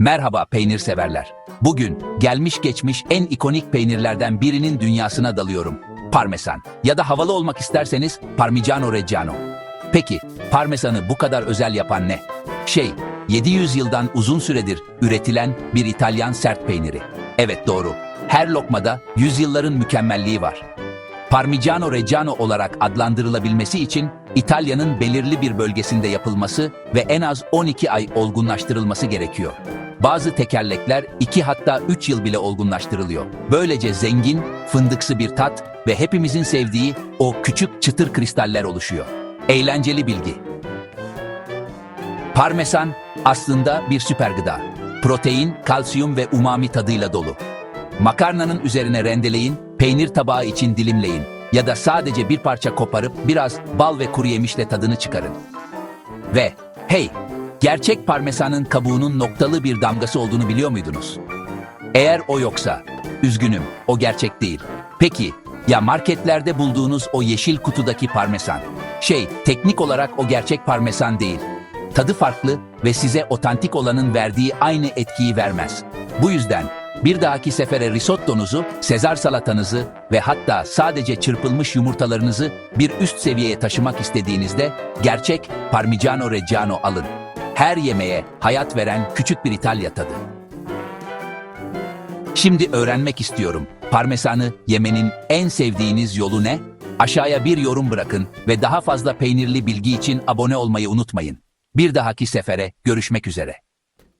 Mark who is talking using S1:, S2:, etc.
S1: Merhaba peynir severler. Bugün gelmiş geçmiş en ikonik peynirlerden birinin dünyasına dalıyorum. Parmesan ya da havalı olmak isterseniz Parmigiano Reggiano. Peki parmesanı bu kadar özel yapan ne? Şey, 700 yıldan uzun süredir üretilen bir İtalyan sert peyniri. Evet doğru. Her lokmada yüzyılların mükemmelliği var. Parmigiano Reggiano olarak adlandırılabilmesi için İtalya'nın belirli bir bölgesinde yapılması ve en az 12 ay olgunlaştırılması gerekiyor. Bazı tekerlekler 2 hatta 3 yıl bile olgunlaştırılıyor. Böylece zengin, fındıksı bir tat ve hepimizin sevdiği o küçük çıtır kristaller oluşuyor. Eğlenceli bilgi. Parmesan aslında bir süper gıda. Protein, kalsiyum ve umami tadıyla dolu. Makarnanın üzerine rendeleyin, peynir tabağı için dilimleyin ya da sadece bir parça koparıp biraz bal ve kuru yemişle tadını çıkarın. Ve hey, gerçek parmesanın kabuğunun noktalı bir damgası olduğunu biliyor muydunuz? Eğer o yoksa, üzgünüm, o gerçek değil. Peki, ya marketlerde bulduğunuz o yeşil kutudaki parmesan? Şey, teknik olarak o gerçek parmesan değil. Tadı farklı ve size otantik olanın verdiği aynı etkiyi vermez. Bu yüzden bir dahaki sefere risottonuzu, sezar salatanızı ve hatta sadece çırpılmış yumurtalarınızı bir üst seviyeye taşımak istediğinizde gerçek Parmigiano Reggiano alın. Her yemeğe hayat veren küçük bir İtalya tadı. Şimdi öğrenmek istiyorum. Parmesanı yemenin en sevdiğiniz yolu ne? Aşağıya bir yorum bırakın ve daha fazla peynirli bilgi için abone olmayı unutmayın. Bir dahaki sefere görüşmek üzere.